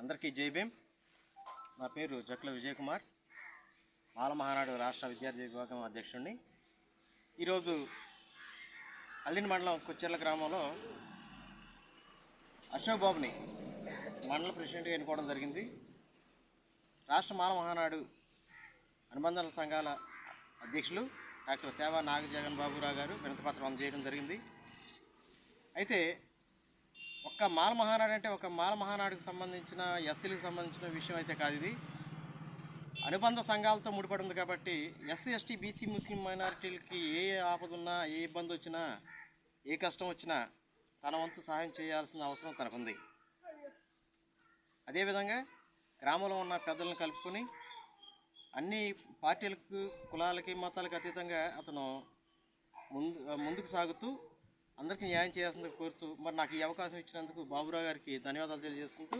అందరికీ జై భీమ్. నా పేరు జక్ల విజయకుమార్. మాల మహానాడు రాష్ట్ర విద్యార్థి విభాగం అధ్యక్షుడిని ఈరోజు అల్లిని మండలం కొచ్చెర్ల గ్రామంలో అశోక్ బాబుని మండల ప్రెసిడెంట్గా ఎన్నుకోవడం జరిగింది. రాష్ట్ర మాల మహానాడు సంఘాల అధ్యక్షులు డాక్టర్ సేవా నాగజగన్ బాబురావు గారు వినతిపత్రం అందజేయడం జరిగింది. అయితే ఒక్క మాల మహానాడు అంటే ఒక మాల మహానాడుకు సంబంధించిన ఎస్సీలకు సంబంధించిన విషయం అయితే కాదు ఇది. అనుబంధ సంఘాలతో ముడిపడి ఉంది కాబట్టి ఎస్సీ ఎస్టీ బీసీ ముస్లిం మైనారిటీలకి ఏ ఆపద ఉన్నా ఏ ఇబ్బంది వచ్చినా ఏ కష్టం వచ్చినా తన వంతు సహాయం చేయాల్సిన అవసరం తనకుంది. అదేవిధంగా గ్రామంలో ఉన్న పెద్దలను కలుపుకొని అన్ని పార్టీలకు కులాలకి మతాలకు అతీతంగా అతను ముందు ముందుకు సాగుతూ అందరికీ న్యాయం చేయాల్సిందిగా కోరుతూ మరి నాకు ఈ అవకాశం ఇచ్చినందుకు బాబురావు గారికి ధన్యవాదాలు తెలియజేసుకుంటూ